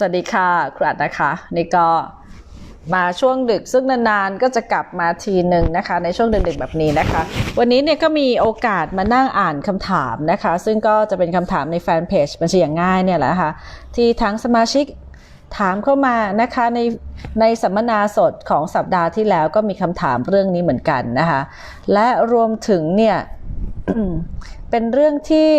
สวัสดีค่ะครูอัดนะคะ นี่ก็มาช่วงดึกซึ่งนานๆก็จะกลับมาทีหนึ่งนะคะ ในช่วงดึกๆแบบนี้นะคะ วันนี้เนี่ยก็มีโอกาสมานั่งอ่านคำถามนะคะ ซึ่งก็จะเป็นคำถามในแฟนเพจบัญชีอย่างง่ายเนี่ยแหละค่ะที่ทั้งสมาชิกถามเข้ามานะคะในในสัมมนาสดของสัปดาห์ที่แล้วก็มีคำถามเรื่องนี้เหมือนกันนะคะ และรวมถึงเนี่ยเป็นเรื่องที่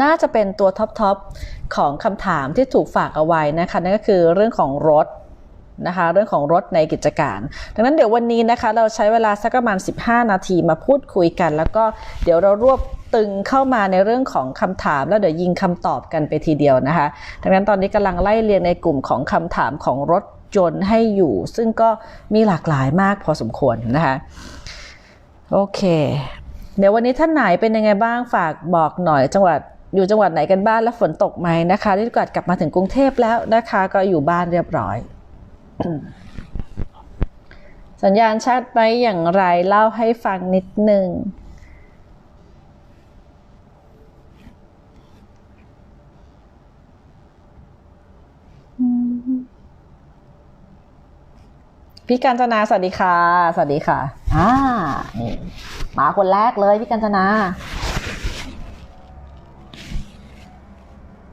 น่าจะเป็นตัวท็อปๆของคำถามที่ถูกฝากเอาไว้นะคะนั่นก็คือเรื่องของรถนะคะเรื่องของรถในกิจการ ดังนั้นเดี๋ยววันนี้นะคะเราใช้เวลาสักประมาณ 15 นาทีมาพูดคุยกัน แล้วก็เดี๋ยวเรารวบตึงเข้ามาในเรื่องของคำถาม แล้วเดี๋ยวยิงคำตอบกันไปทีเดียวนะคะ ดังนั้นตอนนี้กำลังไล่เรียงในกลุ่มของคำถามของรถยนต์ให้อยู่ ซึ่งก็มีหลากหลายมากพอสมควรนะคะโอเค เดี๋ยววันนี้ท่านไหนเป็นยังไงบ้างฝากบอกหน่อยจังหวัด อยู่จังหวัดไหนกันบ้างและฝนตกไหมนะคะที่กลัดกลับมาถึงกรุงเทพแล้วนะคะ ก็อยู่บ้านเรียบร้อย สัญญาณชัดไหมอย่างไรเล่าให้ฟังนิดนึงพี่กัญจนาสวัสดีค่ะ สวัสดีค่ะ อ่านี่มาคนแรกเลยพี่กัญจนา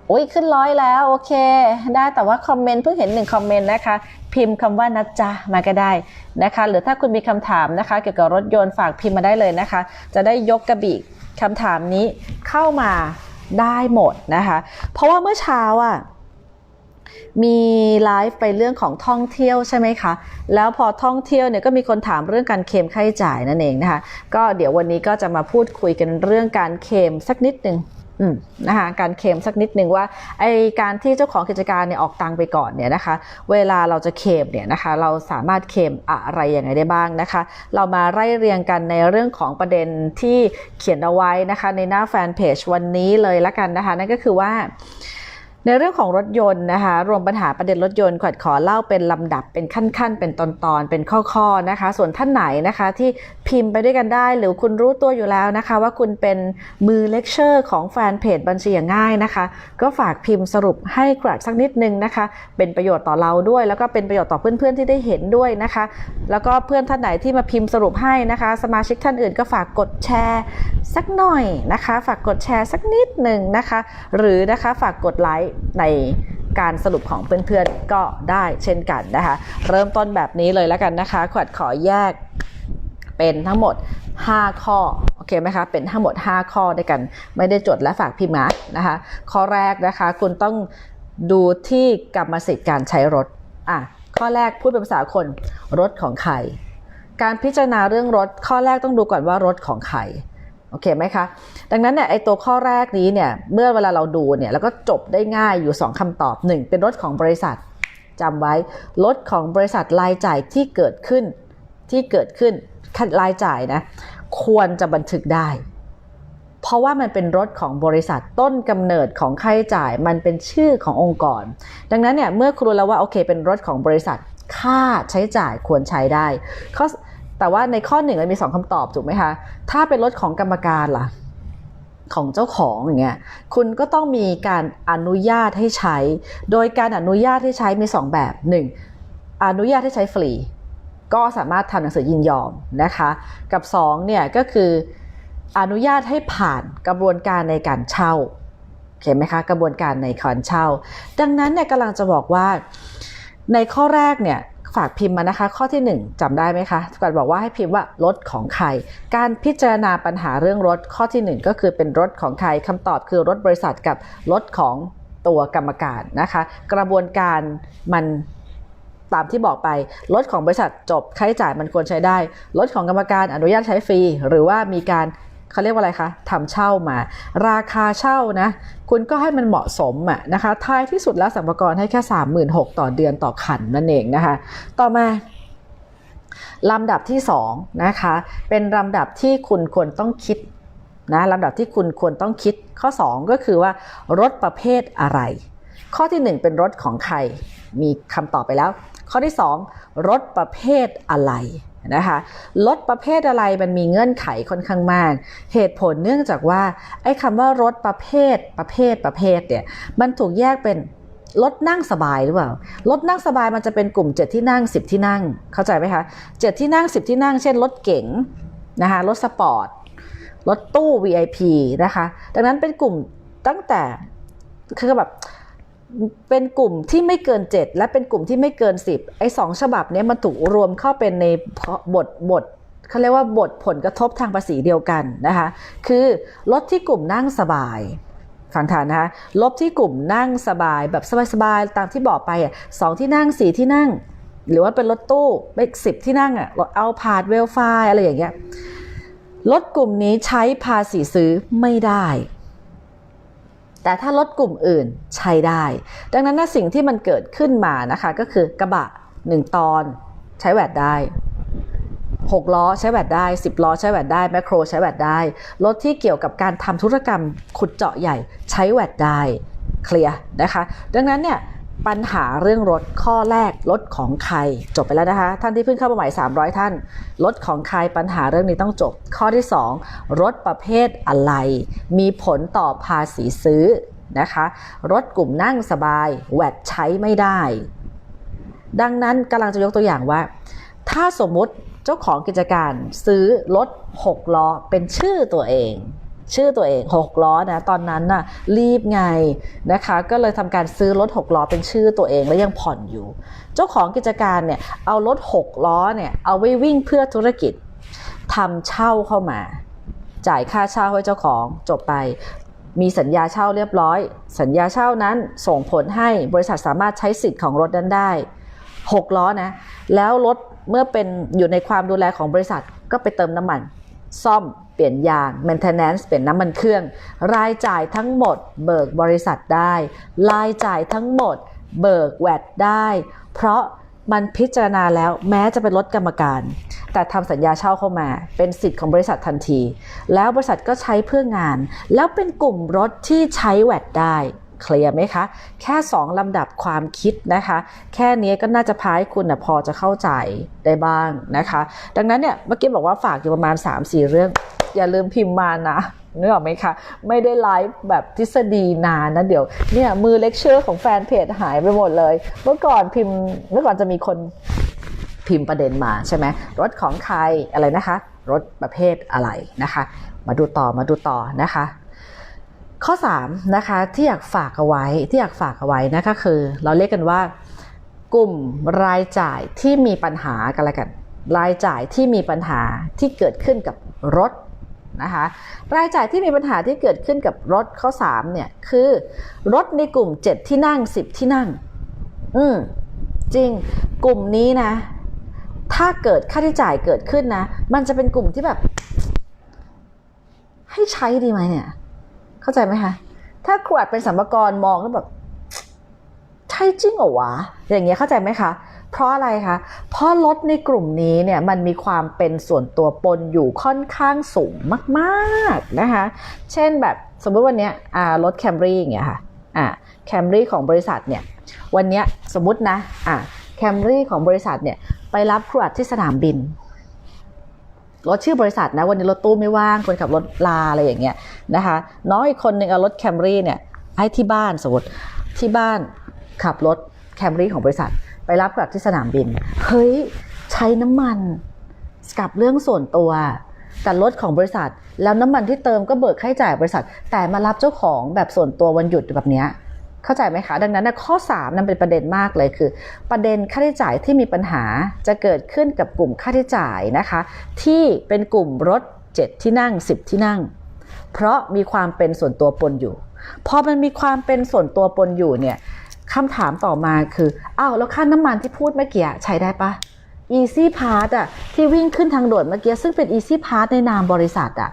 โอ้ยขึ้นร้อยแล้วโอเค ได้แต่ว่าคอมเมนต์เพิ่งเห็นหนึ่งคอมเมนต์นะคะ พิมพ์คำว่านะจ๊ะมาก็ได้นะคะ หรือถ้าคุณมีคำถามนะคะ เกี่ยวกับรถยนต์ฝากพิมพ์มาได้เลยนะคะ จะได้ยกกระบี่คำถามนี้เข้ามาได้หมดนะคะ เพราะว่าเมื่อเช้าอะมีไลฟ์ไปเรื่องของท่องเที่ยวใช่ไหมคะ แล้วพอท่องเที่ยวเนี่ยก็มีคนถามเรื่องการเคลมค่าใช้จ่ายนั่นเองนะคะ ก็เดี๋ยววันนี้ก็จะมาพูดคุยกันเรื่องการเคลมสักนิดหนึ่ง นะคะการเคลมสักนิดหนึ่งว่าไอการที่เจ้าของกิจการเนี่ยออกตังไปก่อนเนี่ยนะคะ เวลาเราจะเคลมเนี่ยนะคะ เราสามารถเคลมอะไรยังไงได้บ้างนะคะ เรามาไล่เรียงกันในเรื่องของประเด็นที่เขียนเอาไว้นะคะ ในหน้าแฟนเพจวันนี้เลยละกันนะคะ นั่นก็คือว่า ในเรื่องของรถยนต์นะคะ รวมปัญหาประเด็นรถยนต์ขวัญขอเล่าเป็นลำดับเป็นขั้นๆ เป็นตอนๆ เป็นข้อๆนะคะ ส่วนท่านไหนนะคะที่พิมพ์ไปด้วยกันได้ หรือคุณรู้ตัวอยู่แล้วนะคะ ว่าคุณเป็นมือเลคเชอร์ของแฟนเพจบัญชีอย่างง่ายนะคะ ก็ฝากพิมพ์สรุปให้กระสักนิดนึงนะคะ เป็นประโยชน์ต่อเราด้วย แล้วก็เป็นประโยชน์ต่อเพื่อนๆที่ได้เห็นด้วยนะคะ แล้วก็เพื่อนท่านไหนที่มาพิมพ์สรุปให้นะคะ สมาชิกท่านอื่นก็ฝากกดแชร์สักหน่อยนะคะ ฝากกดแชร์สักนิดหนึ่งนะคะ หรือนะคะฝากกดไลค์ในการสรุปของเพื่อนๆก็ได้เช่นกันนะคะ เริ่มต้นแบบนี้เลยแล้วกันนะคะขวัญขอแยกเป็นทั้งหมด 5 ข้อโอเคไหมคะเป็นทั้งหมด 5 ข้อด้วยกัน ไม่ได้จดและฝากพิมพ์นะนะคะ ข้อแรกนะคะคุณต้องดูที่กรรมสิทธิ์การใช้รถอะข้อแรกพูดเป็นภาษาคนรถของใคร การพิจารณาเรื่องรถ ข้อแรกต้องดูก่อนว่ารถของใคร โอเคไหมคะ ดังนั้นเนี่ยไอตัวข้อแรกนี้เนี่ยเมื่อเวลาเราดูเนี่ยแล้วก็จบได้ง่ายอยู่ 2คำตอบ 1 เป็นรถของบริษัทจำไว้รถของบริษัทรายจ่ายที่เกิดขึ้นที่เกิดขึ้นรายจ่ายนะควรจะบันทึกได้ เพราะว่ามันเป็นรถของบริษัทต้นกำเนิดของค่าใช้จ่ายมันเป็นชื่อขององค์กร ดังนั้นเนี่ยเมื่อครูแล้วว่าโอเคเป็นรถของบริษัทค่าใช้จ่ายควรใช้ได้ข้อ แต่ว่าในข้อหนึ่งมันมีสองคำตอบถูกไหมคะ ถ้าเป็นรถของกรรมการล่ะ ของเจ้าของอย่างเงี้ย คุณก็ต้องมีการอนุญาตให้ใช้ โดยการอนุญาตให้ใช้มี 2 แบบ 1. อนุญาตให้ใช้ฟรี ก็สามารถทำหนังสือยินยอมนะคะ กับ2เนี่ยก็คืออนุญาตให้ผ่านกระบวนการในการเช่าเห็นไหมคะกระบวนการในการเช่า ดังนั้นเนี่ยกำลังจะบอกว่าในข้อแรกเนี่ย ฝากพิมพ์มานะคะ ข้อที่ 1จำได้ไหมคะก่อนบอกว่าให้พิมพ์ว่ารถของใคร การพิจารณาปัญหาเรื่องรถข้อที่ 1 ก็คือเป็นรถของใครคำตอบคือรถบริษัทกับรถของตัวกรรมการนะคะ กระบวนการมันตามที่บอกไปรถของบริษัทจบค่าใช้จ่ายมันควรใช้ได้รถของกรรมการอนุญาตใช้ฟรี หรือว่ามีการ เขาเรียกว่าอะไรคะทำเช่ามา ราคาเช่านะคุณก็ให้มันเหมาะสมอะนะคะท้ายที่สุดแล้วสัมภาระให้แค่ 36,000 ต่อเดือนต่อคันนั่นเองนะคะต่อมาลำดับที่2นะคะเป็นลำดับที่คุณควรต้องคิดนะลำดับที่คุณควรต้องคิดข้อ 2 ก็คือว่ารถประเภทอะไร ข้อที่ 1 เป็นรถของใครมีคำตอบไปแล้ว ข้อที่ 2 รถประเภทอะไร นะคะรถประเภทอะไรมันมีเงื่อนไขค่อนข้างมาก เหตุผลเนื่องจากว่าไอ้คำว่ารถประเภทประเภทประเภทเนี่ยมันถูกแยกเป็นรถนั่งสบายหรือเปล่ารถนั่งสบายมันจะเป็นกลุ่ม 7 ที่นั่ง 10 ที่นั่ง เข้าใจไหมคะ7ที่นั่ง 10 ที่นั่ง เช่นรถเก๋งนะคะรถสปอร์ตรถตู้ VIP นะคะ ดังนั้นเป็นกลุ่มตั้งแต่คือแบบ เป็นกลุ่มที่ไม่เกิน 7 และเป็นกลุ่มที่ไม่เกิน 10 ไอ้สองฉบับนี้มันถูกรวมเข้าเป็นในบทบทเขาเรียกว่าบทผลกระทบทางภาษีเดียวกันนะคะ คือรถที่กลุ่มนั่งสบายฟังทานนะคะลบที่กลุ่มนั่งสบายแบบสบายๆตามที่บอกไปอะสองที่นั่งสี่ที่นั่ง หรือว่าเป็นรถตู้เป็นสิบที่นั่งอะรถเอาพาดเวลไฟอะไรอย่างเงี้ยรถกลุ่มนี้ใช้ภาษีซื้อไม่ได้ แต่ถ้ารถกลุ่มอื่นใช้ได้ ดังนั้นนะสิ่งที่มันเกิดขึ้นมานะคะก็คือกระบะหนึ่งตอนใช้แวดได้6ล้อใช้แวดได้ 10 ล้อใช้แวดได้ แมคโครใช้แวดได้ รถที่เกี่ยวกับการทำธุรกรรมขุดเจาะใหญ่ใช้แวดได้ เคลียร์นะคะ ดังนั้นเนี่ย ปัญหาเรื่องรถข้อแรกรถของใครจบไปแล้วนะคะ ท่านที่เพิ่งเข้ามาใหม่ 300 ท่านรถของใครปัญหาเรื่องนี้ต้องจบ ข้อที่ 2 รถประเภทอะไร มีผลต่อภาษีซื้อนะคะ รถกลุ่มนั่งสบายแวดใช้ไม่ได้ ดังนั้นกำลังจะยกตัวอย่างว่า ถ้าสมมุติเจ้าของกิจการซื้อรถ6ล้อเป็นชื่อตัวเอง ชื่อตัวเอง6ล้อนะตอนนั้นน่ะรีบไงนะคะก็เลยทำการซื้อรถ6ล้อเป็นชื่อตัวเองแล้วยังผ่อนอยู่ เจ้าของกิจการเนี่ยเอารถ6ล้อเนี่ยเอาไว้วิ่งเพื่อธุรกิจทำเช่าเข้ามา จ่ายค่าเช่าให้เจ้าของจบไปมีสัญญาเช่าเรียบร้อย สัญญาเช่านั้นส่งผลให้บริษัทสามารถใช้สิทธิ์ของรถนั้นได้ 6 ล้อนะ แล้วรถเมื่อเป็นอยู่ในความดูแลของบริษัทก็ไปเติมน้ำมัน ซ่อมเปลี่ยนยาง maintenance เปลี่ยนน้ำมันเครื่อง รายจ่ายทั้งหมด เบิกบริษัทได้ รายจ่ายทั้งหมด เบิกแวดได้ เพราะมันพิจารณาแล้วแม้จะเป็นรถกรรมการ แต่ทำสัญญาเช่าเข้ามา เป็นสิทธิ์ของบริษัททันที แล้วบริษัทก็ใช้เพื่องาน แล้วเป็นกลุ่มรถที่ใช้แวดได้ เคลียร์ไหมคะ แค่ 2 ลำดับความคิดนะคะ แค่นี้ก็น่าจะพาให้คุณนะพอจะเข้าใจได้บ้างนะคะ ดังนั้นเนี่ยเมื่อกี้บอกว่าฝากอยู่ประมาณ 3-4 เรื่อง อย่าลืมพิมพ์มานะนึกออกไหมคะ ไม่ได้ไลฟ์แบบทฤษฎีนานนะเดี๋ยวเนี่ยมือเลคเชอร์ของแฟนเพจหายไปหมดเลย เมื่อก่อนพิมพ์เมื่อก่อนจะมีคนพิมพ์ประเด็นมาใช่ไหมรถของใครอะไรนะคะ รถประเภทอะไรนะคะ มาดูต่อมาดูต่อนะคะ ข้อ3นะคะที่อยากฝากเอาไว้ที่อยากฝากเอาไว้นะคะคือ เราเรียกกันว่า กลุ่มรายจ่ายที่มีปัญหากันละกัน รายจ่ายที่มีปัญหาที่เกิดขึ้นกับรถนะคะรายจ่ายที่มีปัญหาที่เกิดขึ้นกับรถข้อ3เนี่ยคือรถในกลุ่ม 7 ที่นั่ง 10 ที่นั่ง อืมจริงกลุ่มนี้นะ ถ้าเกิดค่าใช้จ่ายเกิดขึ้นนะ มันจะเป็นกลุ่มที่แบบ ให้ใช้ดีไหมเนี่ย เข้าใจไหมคะ ถ้าครูอาจเป็นสัมภาระมองแล้วแบบใช่จริงเหรอวะ อย่างเงี้ยเข้าใจไหมคะ เพราะอะไรคะ เพราะรถในกลุ่มนี้เนี่ยมันมีความเป็นส่วนตัวปนอยู่ค่อนข้างสูงมากๆนะคะ เช่นแบบสมมติวันเนี้ยรถแคมรี่อย่างเงี้ยค่ะแคมรี่ของบริษัทเนี่ยวันเนี้ยสมมตินะแคมรี่ของบริษัทเนี่ยไปรับครูอัดที่สนามบินรถชื่อบริษัทนะวันนี้รถตู้ไม่ว่างคนขับรถลาอะไรอย่างเงี้ย นะคะน้องอีกคนหนึ่งเอารถแคมรี่เนี่ยให้ที่บ้านสมมติที่บ้านขับรถแคมรี่ของบริษัท ไปรับกลับที่สนามบิน เฮ้ย ใช้น้ำมันกับเรื่องส่วนตัวแต่รถของบริษัท แล้วน้ำมันที่เติมก็เบิกค่าใช้จ่ายบริษัท แต่มารับเจ้าของแบบส่วนตัววันหยุดแบบเนี้ยเข้าใจไหมคะ ดังนั้นข้อ 3นั่นเป็นประเด็นมากเลยคือ ประเด็นค่าใช้จ่ายที่มีปัญหาจะเกิดขึ้นกับกลุ่มค่าใช้จ่ายนะคะ ที่เป็นกลุ่มรถ 7 ที่นั่ง 10 ที่นั่ง เพราะมีความเป็นส่วนตัวปนอยู่ พอมันมีความเป็นส่วนตัวปนอยู่เนี่ยคำถามต่อมาคืออ้าวแล้วค่าน้ำมันที่พูดเมื่อกี้ใช้ได้ปะ Easy Pass อะที่วิ่งขึ้นทางด่วนเมื่อกี้ซึ่งเป็น Easy Pass ในนามบริษัทอะ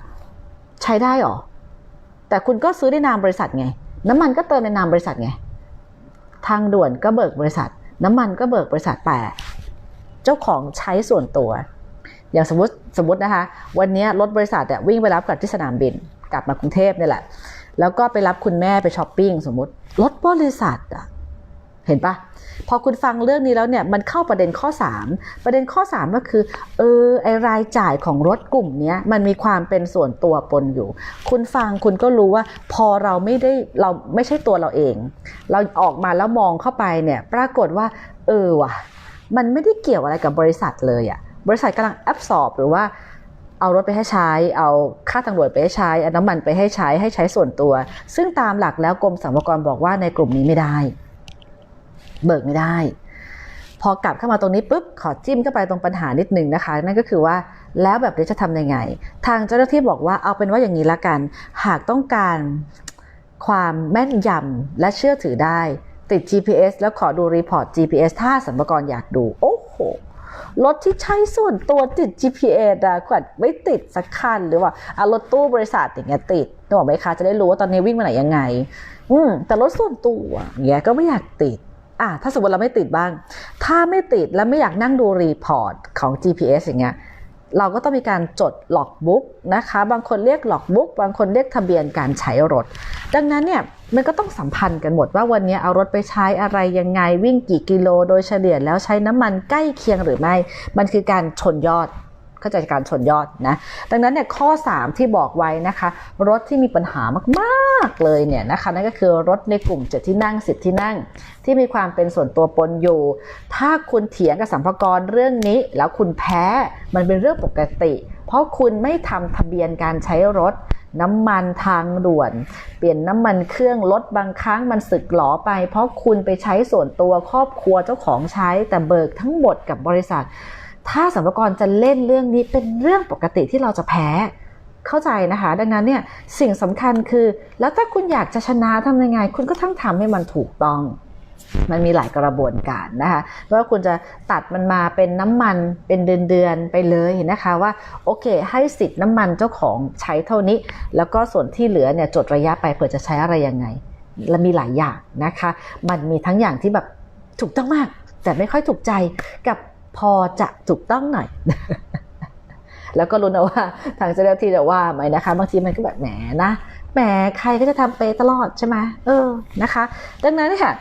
ใช้ได้หรอ แต่คุณก็ซื้อในนามบริษัทไง น้ำมันก็เติมในนามบริษัทไง ทางด่วนก็เบิกบริษัท น้ำมันก็เบิกบริษัทแต่เจ้าของใช้ส่วนตัว อย่างสมมติสมมตินะคะ วันนี้รถบริษัทเนี่ยวิ่งไปรับกลับที่สนามบิน กลับมากรุงเทพเนี่ยแหละ แล้วก็ไปรับคุณแม่ไปช้อปปิ้งสมมติรถบริษัทอะเห็นปะพอคุณฟังเรื่องนี้แล้วเนี่ยมันเข้าประเด็นข้อ 3 ประเด็นข้อ 3 ก็คือเออไอรายจ่ายของรถกลุ่มนี้มันมีความเป็นส่วนตัวปนอยู่ คุณฟังคุณก็รู้ว่าพอเราไม่ได้เราไม่ใช่ตัวเราเอง เราออกมาแล้วมองเข้าไปเนี่ยปรากฏว่าเออว่ะมันไม่ได้เกี่ยวอะไรกับบริษัทเลยอะบริษัทกำลังแอบสอบหรือว่า เอารถไปให้ใช้ เอาค่าทางด่วนไปให้ใช้ เอาน้ำมันไปให้ใช้ ให้ใช้ส่วนตัว ซึ่งตามหลักแล้วกรมสรรพากรบอกว่าในกลุ่มนี้ไม่ได้ เบิกไม่ได้ พอกลับเข้ามาตรงนี้ปุ๊บ ขอจิ้มเข้าไปตรงปัญหานิดนึงนะคะ นั่นก็คือว่าแล้วแบบนี้จะทำยังไง ทางเจ้าหน้าที่บอกว่าเอาเป็นว่าอย่างนี้ละกัน หากต้องการความแม่นยำและเชื่อถือได้ ติด GPS แล้วขอดูรีพอร์ต GPS ถ้าสรรพากรอยากดู โอ้โห รถที่ใช้ส่วนตัวติด GPS อะขวัญไม่ติดสักคันหรือว่าอะรถตู้บริษัทอย่างเงี้ยติดนึกออกไหมคะจะได้รู้ว่าตอนนี้วิ่งมาไหนยังไง อืมแต่รถส่วนตัวอย่างเงี้ยก็ไม่อยากติดอะถ้าสมมติเราไม่ติดบ้าง ถ้าไม่ติดแล้วไม่อยากนั่งดูรีพอร์ตของ GPS อย่างเงี้ยเราก็ต้องมีการจดล็อกบุ๊กนะคะ บางคนเรียกล็อกบุ๊ก บางคนเรียกทะเบียนการใช้รถ ดังนั้นเนี่ย มันก็ต้องสัมพันธ์กันหมดว่าวันนี้เอารถไปใช้อะไรยังไงวิ่งกี่กิโลโดยเฉลี่ยแล้วใช้น้ำมันใกล้เคียงหรือไม่ มันคือการชนยอดเข้าใจการชนยอดนะ ดังนั้นเนี่ยข้อ 3 ที่บอกไว้นะคะ รถที่มีปัญหามากๆเลยเนี่ยนะคะนั่นก็คือรถในกลุ่ม 7 ที่นั่ง 10 ที่นั่ง ที่มีความเป็นส่วนตัวปนอยู่ ถ้าคุณเถียงกับสัมภากรเรื่องนี้ แล้วคุณแพ้มันเป็นเรื่องปกติ เพราะคุณไม่ทำทะเบียนการใช้รถ น้ำมันทางด่วน เปลี่ยนน้ำมันเครื่องรถบางครั้งมันสึกหลอไป เพราะคุณไปใช้ส่วนตัวครอบครัวเจ้าของใช้ แต่เบิกทั้งหมดกับบริษัท ถ้าสัมภากรจะเล่นเรื่องนี้เป็นเรื่องปกติที่เราจะแพ้เข้าใจนะคะ ดังนั้นเนี่ยสิ่งสำคัญคือ แล้วถ้าคุณอยากจะชนะทำยังไง คุณก็ต้งทำให้มันถูกต้อง มันมีหลายกระบวนการนะคะว่าคุณจะตัดมันมาเป็นน้ำมันเป็นเดือนๆไปเลยนะคะว่าโอเค ให้สิทธิ์น้ำมันเจ้าของใช้เท่านี้ แล้วก็ส่วนที่เหลือเนี่ยจดระยะไปเผื่อจะใช้อะไรยังไง และมีหลายอย่างนะคะ มันมีทั้งอย่างที่แบบถูกต้องมาก แต่ไม่ค่อยถูกใจกับพอจะถูกต้องหน่อยแล้วก็รู้นะว่าทางเจ้าหน้าที่จะว่าไหมนะคะ บางทีมันก็แบบแหมนะแหมใครก็จะทำไปตลอดใช่ไหมเออนะคะ ดังนั้นเนี่ย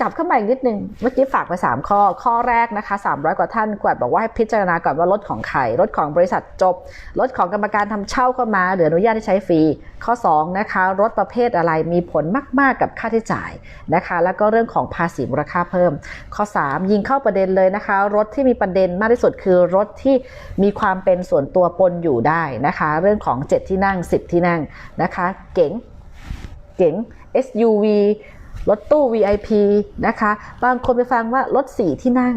กลับเข้ามาอีกนิดนึง เมื่อกี้ฝากไป 3 ข้อ ข้อแรกนะคะ 300 กว่าท่านกวดบอกว่าให้พิจารณาก่อนว่ารถของใคร รถของบริษัทจบ รถของกรรมการทำเช่าเข้ามาเหลืออนุญาตให้ใช้ฟรี ข้อ 2 นะคะ รถประเภทอะไรมีผลมาก ๆ กับค่าใช้จ่ายนะคะ แล้วก็เรื่องของภาษีมูลค่าเพิ่ม ข้อ 3 ยิงเข้าประเด็นเลยนะคะ รถที่มีประเด็นมากที่สุดคือรถที่มีความเป็นส่วนตัวปนอยู่ได้นะคะ เรื่องของ 7 ที่นั่ง 10 ที่นั่งนะคะ เก๋งเก๋ง SUV รถตู้ VIP นะคะ บางคนไปฟังว่ารถสี่ที่นั่ง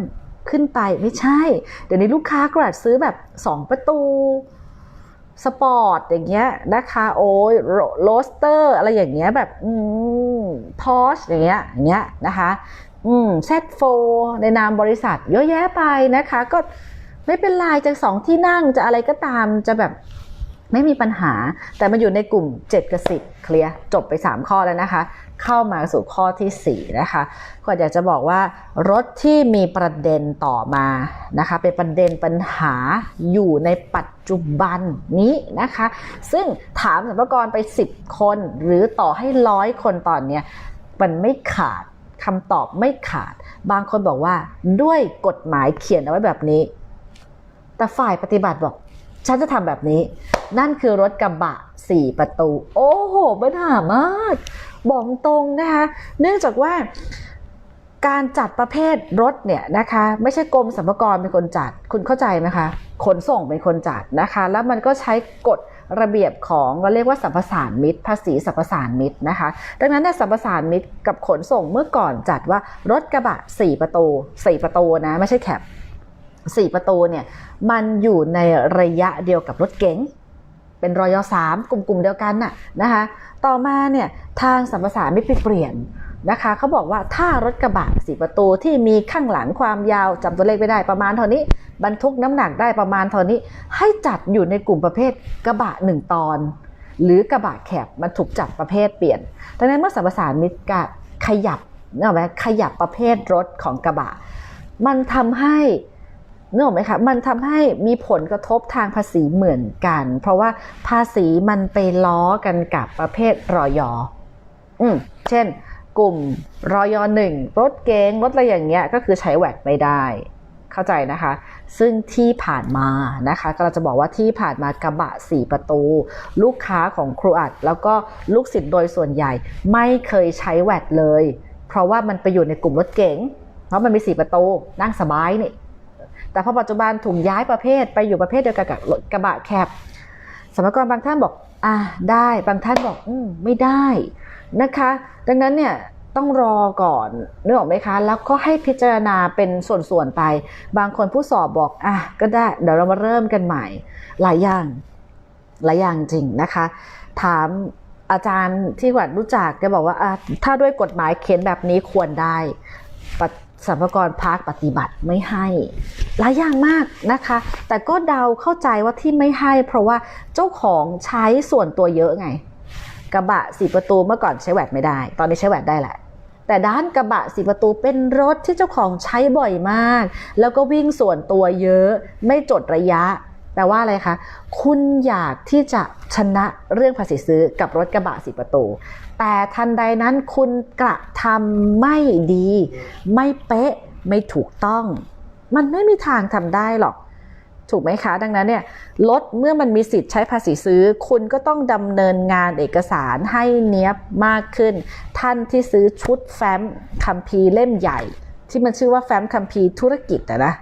ขึ้นไปไม่ใช่ เดี๋ยวนี้ลูกค้ากระดซื้อแบบ 2 ประตู สปอร์ตอย่างเงี้ยนะคะ โอ้ยโรสเตอร์อะไรอย่างเงี้ยแบบอืมพอชอย่างเงี้ยอย่างเงี้ยนะคะอืมเซตโฟในนามบริษัทเยอะแยะไปนะคะ ก็ไม่เป็นไรจะสองที่นั่งจะอะไรก็ตามจะแบบไม่มีปัญหา แต่มาอยู่ในกลุ่ม 7 กับ 10 เคลียร์จบไป 3 ข้อแล้วนะคะ เข้ามาสู่ข้อทีสี่ 4 นะคะก็อยากจะบอกว่ารถที่มีประเด็นต่อมานะคะเป็นประเด็นปัญหาอยู่ในปัจจุบันนี้นะคะ ซึ่งถามสรรพากรไป 10 คนหรือต่อให้ร้อยคนตอนเนี้ยมันไม่ขาดคำตอบไม่ขาด บางคนบอกว่าด้วยกฎหมายเขียนเอาไว้แบบนี้ แต่ฝ่ายปฏิบัติบอกฉันจะทำแบบนี้ นั่นคือรถกระบะ4ประตู โอ้โหปัญหามาก บอกตรงนะคะ เนื่องจากว่าการจัดประเภทรถเนี่ยนะคะ ไม่ใช่กรมสรรพากรเป็นคนจัด คุณเข้าใจไหมคะ ขนส่งเป็นคนจัดนะคะ แล้วมันก็ใช้กฎระเบียบของเราเรียกว่าสัมปสานมิตร ภาษีสัมปสานมิตรนะคะ ดังนั้นเนี่ยสัมปสานมิตรกับขนส่งเมื่อก่อนจัดว่ารถกระบะ 4 ประตู 4 ประตูนะ ไม่ใช่แคปสี่ประตูเนี่ยมันอยู่ในระยะเดียวกับรถเก๋ง เป็นรอยสามกลุ่มๆเดียวกันน่ะนะคะต่อมาเนี่ยทางสัมปสานไม่ไปเปลี่ยนนะคะเขาบอกว่าถ้ารถกระบะสี่ประตูที่มีข้างหลังความยาวจำตัวเลขไม่ได้ประมาณเท่านี้ บรรทุกน้ำหนักได้ประมาณเท่านี้ ให้จัดอยู่ในกลุ่มประเภทกระบะหนึ่งตอน หรือกระบะแคบมันถูกจัดประเภทเปลี่ยนดังนั้นเมื่อสัมปสานมิตรกะขยับเนอะไหมขยับประเภทรถของกระบะ มันทำให้ นึกออกไหมคะ มันทำให้มีผลกระทบทางภาษีเหมือนกัน เพราะว่าภาษีมันไปล้อกันกับประเภทรอยออืม เช่น กลุ่มรอยอหนึ่งรถเก๋งรถอะไรอย่างเงี้ย ก็คือใช้แวดไม่ได้ เข้าใจนะคะ ซึ่งที่ผ่านมานะคะ ก็เราจะบอกว่าที่ผ่านมากระบะ4ประตู ลูกค้าของครูอัด แล้วก็ลูกศิษย์โดยส่วนใหญ่ ไม่เคยใช้แวดเลย เพราะว่ามันไปอยู่ในกลุ่มรถเก๋งเพราะมันมี4ประตูนั่งสบายนี่ แต่พอปัจจุบันถูกย้ายประเภทไปอยู่ประเภทเดียวกันกับรถกระบะแคบสมรกรบางท่านบอกอะได้บางท่านบอกอืมไม่ได้นะคะ ดังนั้นเนี่ยต้องรอก่อนนึกออกไหมคะ แล้วก็ให้พิจารณาเป็นส่วนๆไป บางคนผู้สอบบอกอะก็ได้เดี๋ยวเรามาเริ่มกันใหม่ หลายอย่างหลายอย่างจริงนะคะ ถามอาจารย์ที่หวัดรู้จักแกบอกว่าอะถ้าด้วยกฎหมายเขียนแบบนี้ควรได้ สรรพากรพักปฏิบัติไม่ให้หลายอย่างมากนะคะ แต่ก็เดาเข้าใจว่าที่ไม่ให้ เพราะว่าเจ้าของใช้ส่วนตัวเยอะไง กระบะสีประตูเมื่อก่อนใช้แหวดไม่ได้ ตอนนี้ใช้แหวดได้แหละแต่ด้านกระบะสีประตูเป็นรถที่เจ้าของใช้บ่อยมาก แล้วก็วิ่งส่วนตัวเยอะ ไม่จดระยะแปลว่าอะไรคะ คุณอยากที่จะชนะเรื่องภาษีซื้อกับรถกระบะสีประตู แต่ทันใดนั้นคุณกระทำไม่ดี ไม่เป๊ะ ไม่ถูกต้อง มันไม่มีทางทำได้หรอก ถูกไหมคะ ดังนั้นเนี่ยรถเมื่อมันมีสิทธิ์ใช้ภาษีซื้อ คุณก็ต้องดำเนินงานเอกสารให้เนี้ยบมากขึ้น ท่านที่ซื้อชุดแฟ้มคัมภีร์เล่มใหญ่ ที่มันชื่อว่าแฟ้มคัมภีร์ธุรกิจอะนะ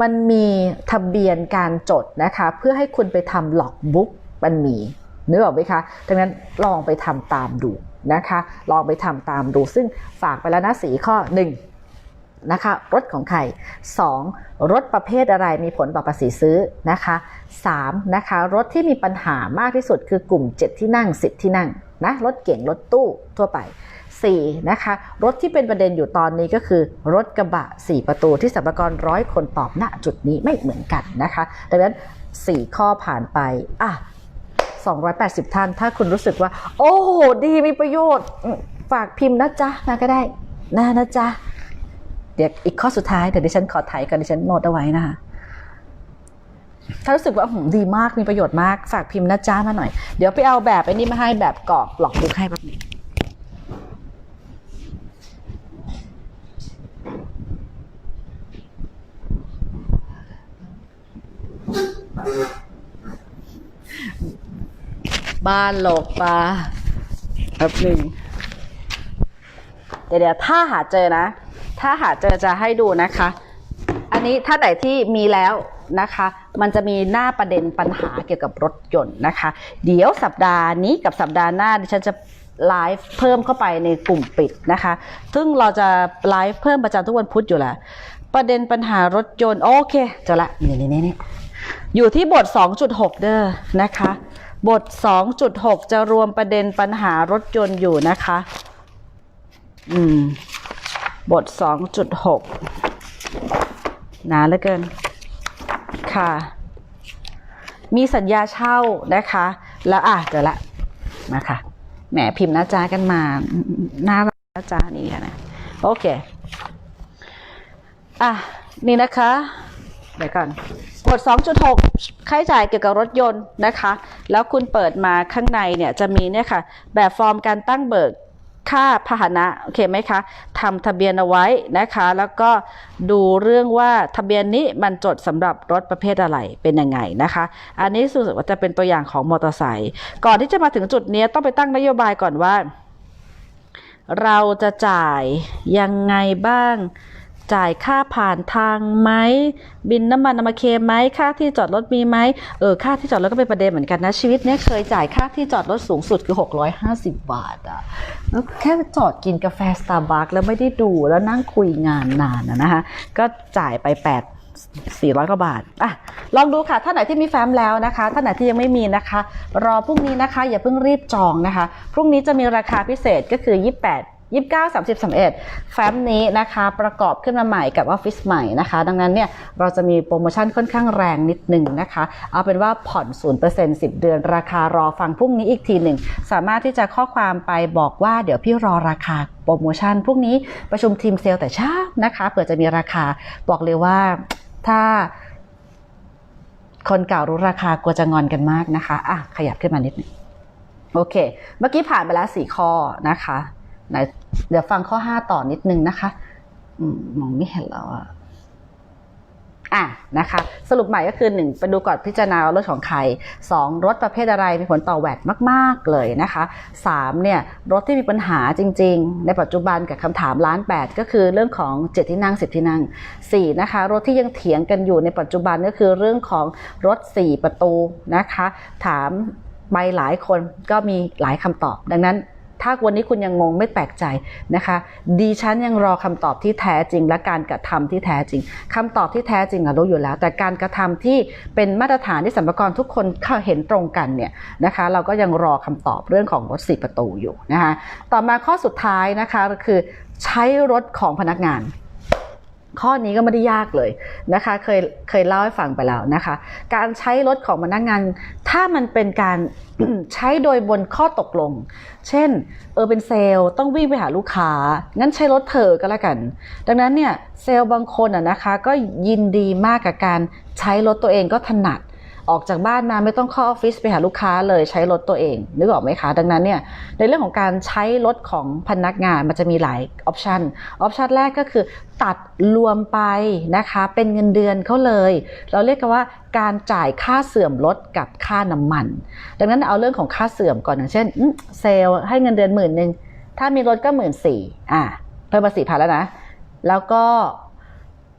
มันมีทะเบียนการจดนะคะ เพื่อให้คุณไปทำล็อกบุ๊กมันมีนึกออกไหมคะ ดังนั้นลองไปทำตามดู นะคะ ลองไปทำตามดูซึ่งฝากไปแล้วนะสีข้อหนึ่งนะคะ รถของใคร 2. รถประเภทอะไรมีผลต่อภาษีซื้อนะคะ 3. นะคะรถที่มีปัญหามากที่สุดคือกลุ่ม 7 ที่นั่ง 10 ที่นั่งนะรถเก่งรถตู้ทั่วไป 4. นะคะรถที่เป็นประเด็นอยู่ตอนนี้ก็คือ รถกระบะ 4 ประตูที่สัมภาระร้อยคนตอบณจุดนี้ไม่เหมือนกันนะคะ ดังนั้น 4 ข้อผ่านไปอะ 280 ท่าน ถ้าคุณรู้สึกว่า โอ้โหดีมีประโยชน์ ฝากพิมพ์นะจ๊ะมาก็ได้นะนะจ๊ะ เดี๋ยวอีกข้อสุดท้ายเดี๋ยวดิฉันขอถ่ายกันดิฉันโน้ตเอาไว้นะคะถ้ารู้สึกว่าหืมดีมากมีประโยชน์มาก ฝากพิมพ์นะจ้ามาหน่อย เดี๋ยวไปเอาแบบไอ้นี่มาให้แบบกรอบหลอกบุ๊กให้แบบนี้ บ้านหลอกปลาแบบหนึ่งเดี๋ยวเดี๋ยวถ้าหาเจอนะ ถ้าหาเจอจะให้ดูนะคะ อันนี้ถ้าไหนที่มีแล้วนะคะ มันจะมีหน้าประเด็นปัญหาเกี่ยวกับรถยนต์นะคะ เดี๋ยวสัปดาห์นี้กับสัปดาห์หน้าดิฉันจะไลฟ์เพิ่มเข้าไปในกลุ่มปิดนะคะ ซึ่งเราจะไลฟ์เพิ่มประจำทุกวันพุธอยู่แล้ว ประเด็นปัญหารถยนต์ โอเคเจอละ นี่นี่นี่อยู่ที่บท 2.6 เด้อนะคะ บท 2.6 จะรวมประเด็นปัญหารถยนต์อยู่นะคะ อืม บท 2.6 หนาเหลือเกิน ค่ะ มีสัญญาเช่านะคะ แล้วอะเจอละ มาค่ะ แหมพิมพ์น้าจ้ากันมาหน้ารักนะจ้านี่ค่ะนะ โอเค อะ นี่นะคะ เดี๋ยวก่อน บท2.6 ค่าใช้จ่ายเกี่ยวกับรถยนต์นะคะ แล้วคุณเปิดมาข้างในเนี่ยจะมีเนี่ยค่ะ แบบฟอร์มการตั้งเบิกค่าพาหนะโอเคไหมคะทำทะเบียนเอาไว้นะคะ แล้วก็ดูเรื่องว่าทะเบียนนี้มันจดสำหรับรถประเภทอะไรเป็นยังไงนะคะ อันนี้รู้สึกว่าจะเป็นตัวอย่างของมอเตอร์ไซค์ก่อนที่จะมาถึงจุดนี้ต้องไปตั้งนโยบายก่อนว่า เราจะจ่ายยังไงบ้าง จ่ายค่าผ่านทางไหมบินน้ำมันนามาเคมไหมค่าที่จอดรถมีไหมเออค่าที่จอดรถก็เป็นประเด็นเหมือนกันนะชีวิตเนี้ยเคยจ่ายค่าที่จอดรถสูงสุดคือ 650 บาทอะแล้วแค่จอดกินกาแฟสตาร์บัคแล้วไม่ได้ดูแล้วนั่งคุยงานนานอะนะคะก็จ่ายไป 8 400กว่าบาทอะลองดูค่ะ ท่านไหนที่มีแฟ้มแล้วนะคะ ท่านไหนที่ยังไม่มีนะคะ รอพรุ่งนี้นะคะ อย่าเพิ่งรีบจองนะคะ พรุ่งนี้จะมีราคาพิเศษก็คือ 28 29 30 31 แฟ้มนี้นะคะประกอบขึ้นมาใหม่กับออฟฟิศใหม่นะคะ ดังนั้นเนี่ยเราจะมีโปรโมชั่นค่อนข้างแรงนิดหนึ่งนะคะ เอาเป็นว่าผ่อน 0% 10 เดือนราคารอฟังพรุ่งนี้อีกทีหนึ่ง สามารถที่จะข้อความไปบอกว่าเดี๋ยวพี่รอราคาโปรโมชั่นพรุ่งนี้ประชุมทีมเซลล์แต่เช้านะคะเผื่อจะมีราคาบอกเลยว่าถ้าคนเก่ารู้ราคากลัวจะงอนกันมากนะคะ อะ ขยับขึ้นมานิดนึง โอเค เมื่อกี้ผ่านไปแล้วสี่ข้อนะคะ ไหน เดี๋ยวฟังข้อ5ต่อนิดนึงนะคะมองไม่เห็นแล้วอะอะนะคะ สรุปใหม่ก็คือ 1 ไปดูก่อนพิจารณารถของใคร 2 รถประเภทอะไรมีผลต่อแวดมาก ๆ เลยนะคะ 3 เนี่ย รถที่มีปัญหาจริง ๆ ในปัจจุบันกับคำถามล้าน 8 ก็คือเรื่องของ 7 ที่นั่ง 10 ที่นั่ง 4 นะคะ รถที่ยังเถียงกันอยู่ในปัจจุบันก็คือเรื่องของรถ 4 ประตูนะคะ ถามไปหลายคนก็มีหลายคำตอบดังนั้น ถ้าวันนี้คุณยังงงไม่แปลกใจนะคะ ดีฉันยังรอคำตอบที่แท้จริง และการกระทำที่แท้จริงคำตอบที่แท้จริงอะรู้อยู่แล้ว แต่การกระทำที่เป็นมาตรฐานที่สัมภากรทุกคนเขาเห็นตรงกันเนี่ยนะคะ เราก็ยังรอคำตอบเรื่องของรถสี่ประตูอยู่นะคะ ต่อมาข้อสุดท้ายนะคะก็คือใช้รถของพนักงาน ข้อนี้ก็ไม่ได้ยากเลยนะคะ เคยเคยเล่าให้ฟังไปแล้วนะคะ การใช้รถของพนักงาน ถ้ามันเป็นการใช้โดยบนข้อตกลง เช่น เออเป็นเซลล์ต้องวิ่งไปหาลูกค้า งั้นใช้รถเธอก็แล้วกัน ดังนั้นเนี่ยเซลล์บางคนอะนะคะ ก็ยินดีมากกับการใช้รถตัวเองก็ถนัด ออกจากบ้านมาไม่ต้องเข้าออฟฟิศไปหาลูกค้าเลยใช้รถตัวเอง นึกออกไหมคะ ดังนั้นเนี่ยในเรื่องของการใช้รถของพนักงานมันจะมีหลายออปชันออปชันแรกก็คือตัดรวมไปนะคะเป็นเงินเดือนเขาเลย เราเรียกกันว่าการจ่ายค่าเสื่อมรถกับค่าน้ำมัน ดังนั้นเอาเรื่องของค่าเสื่อมก่อนอย่างเช่นเซลล์ให้เงินเดือนหมื่นหนึ่งถ้ามีรถก็หมื่นสี่อะเพิ่มมาสี่พันแล้วนะ แล้วก็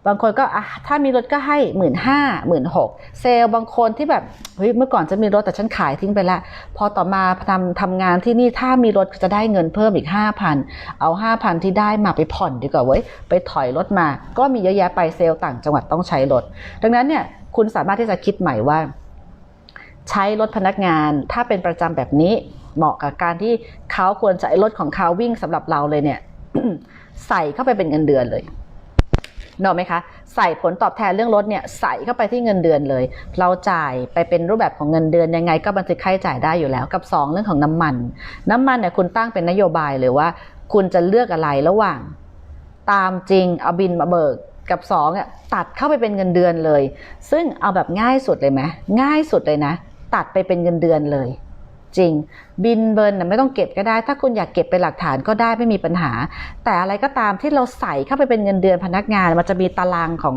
บางคนก็อะถ้ามีรถก็ให้หมื่นห้าหมื่นหกเซลล์บางคนที่แบบเฮ้ยเมื่อก่อนจะมีรถแต่ฉันขายทิ้งไปล้วพอต่อมาทำทำงานที่นี่ถ้ามีรถจะได้เงินเพิ่มอีกห้าพันเอาห้าพันที่ได้มาไปผ่อนดีกว่าเว้ยไปถอยรถมา ก็มีเยอะแยะไปเซลล์ต่างจังหวัดต้องใช้รถ ดังนั้นเนี่ยคุณสามารถที่จะคิดใหม่ว่า ใช้รถพนักงานถ้าเป็นประจำแบบนี้เหมาะกับการที่เขาควรจะไอ้รถของเขาวิ่งสำหรับเราเลยเนี่ยใส่เข้าไปเป็นเงินเดือนเลย นออกไหมคะ ใส่ผลตอบแทนเรื่องรถเนี่ยใส่เข้าไปที่เงินเดือนเลย เราจ่ายไปเป็นรูปแบบของเงินเดือนยังไง ก็บันทึกค่าใช้จ่ายได้อยู่แล้ว กับ 2 เรื่องของน้ำมัน น้ำมันเนี่ยคุณตั้งเป็นนโยบายเลยว่า คุณจะเลือกอะไรระหว่าง ตามจริงเอาบินมาเบิกกับ2อะตัดเข้าไปเป็นเงินเดือนเลย ซึ่งเอาแบบง่ายสุดเลยไหมง่ายสุดเลยนะ ตัดไปเป็นเงินเดือนเลย จริง บินเบิร์นไม่ต้องเก็บก็ได้ ถ้าคุณอยากเก็บเป็นหลักฐานก็ได้ไม่มีปัญหา แต่อะไรก็ตามที่เราใส่เข้าไปเป็นเงินเดือนพนักงาน มันจะมีตารางของ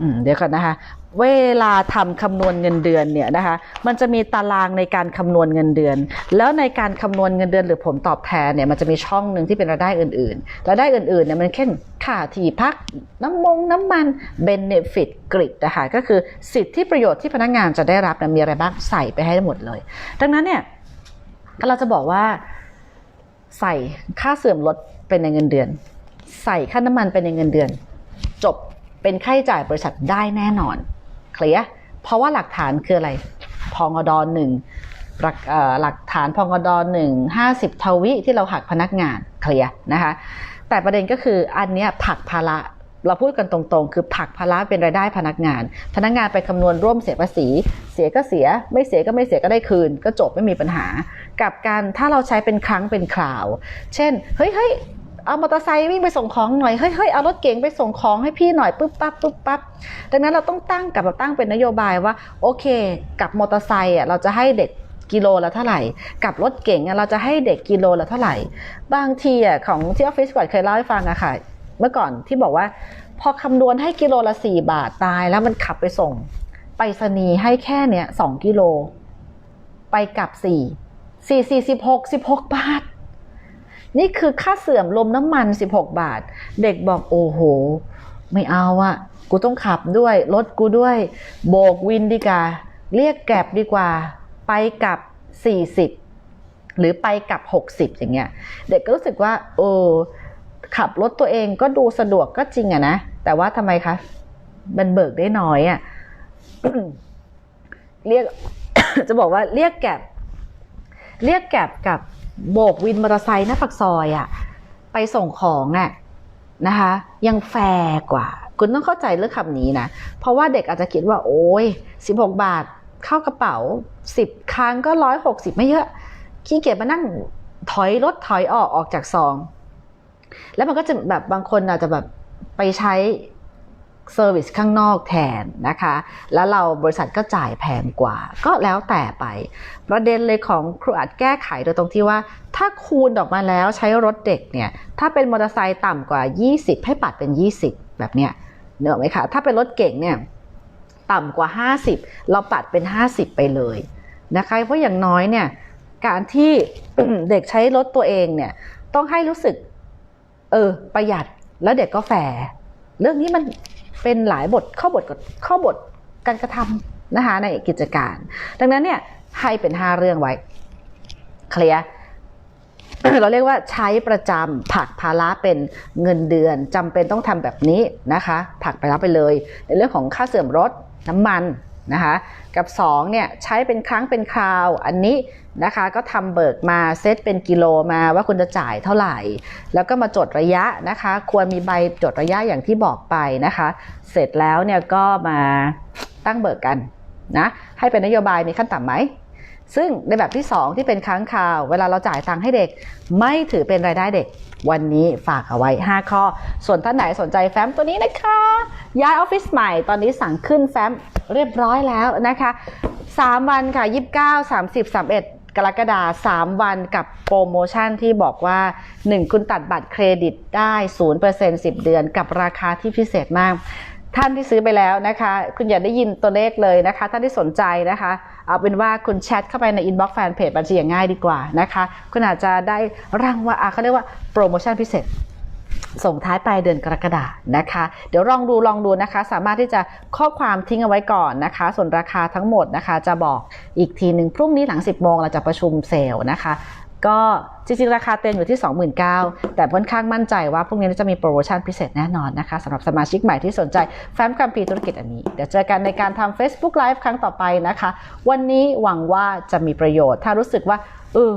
อเดี๋ยวก่อนนะคะ เวลาทำคำนวณเงินเดือนเนี่ยนะคะ มันจะมีตารางในการคำนวณเงินเดือน แล้วในการคำนวณเงินเดือนหรือผลตอบแทนเนี่ยมันจะมีช่องหนึ่งที่เป็นรายได้อื่นๆรายได้อื่นๆเนี่ยมันเช่นค่าที่พักน้ำมงน้ำมัน benefit กริดนะคะก็คือสิทธิประโยชน์ที่พนักงานจะได้รับนะมีอะไรบ้างใส่ไปให้หมดเลย ดังนั้นเนี่ยเราจะบอกว่าใส่ค่าเสื่อมลดเป็นในเงินเดือน ใส่ค่าน้ำมันเป็นในเงินเดือน จบเป็นค่าใช้จ่ายบริษัทได้แน่นอน เคลียร์เพราะว่าหลักฐานคืออะไร พองอดอนหนึ่งหลักเอ่อหลักฐานพองอดอนหนึ่งห้าสิบทวิที่เราหักพนักงานเคลียร์นะคะแต่ประเด็นก็คืออันเนี้ยผลักภาระเราพูดกันตรงๆ คือผลักภาระเป็นรายได้พนักงาน พนักงานไปคำนวณร่วมเสียภาษี เสียก็เสีย ไม่เสียก็ไม่เสียก็ได้คืน ก็จบไม่มีปัญหา กับการถ้าเราใช้เป็นครั้งเป็นคราว เช่น เฮ้ยเฮ้ย เอามอเตอร์ไซค์วิ่งไปส่งของหน่อยเฮ้ยเฮ้ยเอารถเก๋งไปส่งของให้พี่หน่อยปุ๊บปั๊บปุ๊บปั๊บดังนั้นเราต้องตั้งกับเราตั้งเป็นนโยบายว่าโอเค กับมอเตอร์ไซค์อะเราจะให้เด็กกิโลละเท่าไหร่ กับรถเก๋งอะเราจะให้เด็กกิโลละเท่าไหร่ บางทีอะของที่ออฟฟิศก่อนเคยเล่าให้ฟังอะค่ะ เมื่อก่อนที่บอกว่า พอคำนวณให้กิโลละสี่บาทตาย แล้วมันขับไปส่งไปรษณีย์ให้แค่เนี้ยสองกิโล ไปกลับสี่สี่สี่สิบหกสิบหกบาท นี่คือค่าเสื่อมรวมน้ำมัน 16 บาท เด็กบอกโอ้โห ไม่เอาอะกูต้องขับด้วย รถกูด้วย โบกวินดีกว่า เรียกแกร็บดีกว่า ไปกับ 40 หรือไปกับ 60 อย่างเงี้ย เด็กก็รู้สึกว่า เออ ขับรถตัวเองก็ดูสะดวกก็จริงอะนะ แต่ว่าทำไมคะ มันเบิกได้น้อยอะเรียก จะบอกว่าเรียกแกร็บเรียกแกร็บกับ โบกวินมอเตอร์ไซค์หน้าปากซอยอะไปส่งของอะนะคะ ยังแฟร์กว่า คุณต้องเข้าใจเรื่องคำนี้นะ เพราะว่าเด็กอาจจะคิดว่า โอ้ย16 บาทเข้ากระเป๋า 10 ครั้งก็ 160 ไม่เยอะ ขี้เกียจมานั่งถอยรถถอยออกออกจากซอง แล้วมันก็จะแบบบางคนอาจจะแบบไปใช้ เซอร์วิสข้างนอกแทนนะคะ แล้วเราบริษัทก็จ่ายแพงกว่า ก็แล้วแต่ไป ประเด็นเลยของครูอัดแก้ไขโดยตรงที่ว่า ถ้าคูณออกมาแล้วใช้รถเด็กเนี่ย ถ้าเป็นมอเตอร์ไซค์ต่ำกว่า 20 ให้ปัดเป็น 20 แบบเนี้ยเนกอะไหมคะ ถ้าเป็นรถเก่งเนี่ยต่ำกว่า 50 เราปัดเป็น 50 ไปเลยนะคะ เพราะอย่างน้อยเนี่ย การที่เด็กใช้รถตัวเองเนี่ย ต้องให้รู้สึก เออ ประหยัดแล้วเด็กก็แฟร์เรื่องนี้มัน เป็นหลายบทข้อบทข้อบทการกระทำนะคะในกิจการ ดังนั้นเนี่ยให้เป็น5เรื่องไว้ เคลียร์เราเรียกว่าใช้ประจำผักภาระเป็นเงินเดือนจำเป็นต้องทำแบบนี้นะคะ ผักไปรับไปเลย ในเรื่องของค่าเสื่อมรถน้ำมัน นะคะกับ2เนี่ยใช้เป็นครั้งเป็นคราว อันนี้นะคะก็ทำเบิกมาเซตเป็นกิโลมาว่าคุณจะจ่ายเท่าไหร่ แล้วก็มาจดระยะนะคะ ควรมีใบจดระยะอย่างที่บอกไปนะคะ เสร็จแล้วเนี่ยก็มาตั้งเบิกกันนะให้เป็นนโยบายมีขั้นต่ำไหม ซึ่งในแบบที่ 2 ที่เป็นค้างคาว เวลาเราจ่ายตังค์ให้เด็ก ไม่ถือเป็นรายได้เด็ก วันนี้ฝากเอาไว้ 5 ข้อ ส่วนท่านไหนสนใจแฟ้มตัวนี้นะคะ ย้ายออฟฟิศใหม่ตอนนี้สั่งขึ้นแฟ้มเรียบร้อยแล้วนะคะ 3 วันค่ะ 29 30 31กรกฎาคม3 วันกับโปรโมชั่นที่บอกว่า 1 คุณตัดบัตรเครดิตได้ 0% 10 เดือนกับราคาที่พิเศษมาก ท่านที่ซื้อไปแล้วนะคะ คุณอย่าได้ยินตัวเลขเลยนะคะ ท่านที่สนใจนะคะ เอาเป็นว่าคุณแชทเข้าไปในอินบ็อกซ์แฟนเพจบัญชีอย่างง่ายดีกว่านะคะคุณอาจจะได้รางวัลอะเขาเรียกว่าโปรโมชั่นพิเศษส่งท้ายปลายเดือนกรกฎานะคะ เดี๋ยวลองดูลองดูนะคะ สามารถที่จะข้อความทิ้งเอาไว้ก่อนนะคะ ส่วนราคาทั้งหมดนะคะ จะบอกอีกทีหนึ่งพรุ่งนี้หลัง 10 โมงเราจะประชุมเซลล์นะคะ ก็จริงๆ ราคาเต็มอยู่ที่ 29,000 แต่ค่อนข้างมั่นใจว่าพรุ่งนี้จะมีโปรโมชั่นพิเศษแน่นอนนะคะสำหรับสมาชิกใหม่ที่สนใจแฟ้มกามปีธุรกิจอันนี้ เดี๋ยวเจอกันในการทำ Facebook Live ครั้งต่อไปนะคะ วันนี้หวังว่าจะมีประโยชน์ ถ้ารู้สึกว่าเออ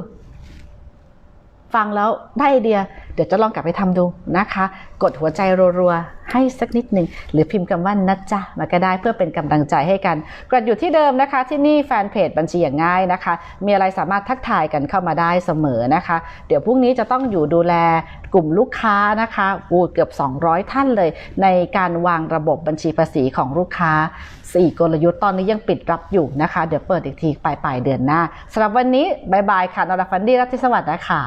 ฟังแล้วได้ไอเดีย เดี๋ยวจะลองกลับไปทำดูนะคะ กดหัวใจรัวๆ ให้สักนิดหนึ่ง หรือพิมพ์คำว่านะจ๊ะมาก็ได้เพื่อเป็นกำลังใจให้กันกดอยู่ที่เดิมนะคะ ที่นี่แฟนเพจบัญชีอย่างง่ายนะคะ มีอะไรสามารถทักทายกันเข้ามาได้เสมอนะคะ เดี๋ยวพรุ่งนี้จะต้องอยู่ดูแลกลุ่มลูกค้านะคะอูเกือบ 200 ท่านเลย ในการวางระบบบัญชีภาษีของลูกค้าสี่กลยุทธ์ตอนนี้ยังปิดรับอยู่นะคะ เดี๋ยวเปิดอีกทีปลายปลายเดือนหน้าสำหรับวันนี้บายบายค่ะนรฟันดี้รัตติสวัสดิ์นะคะ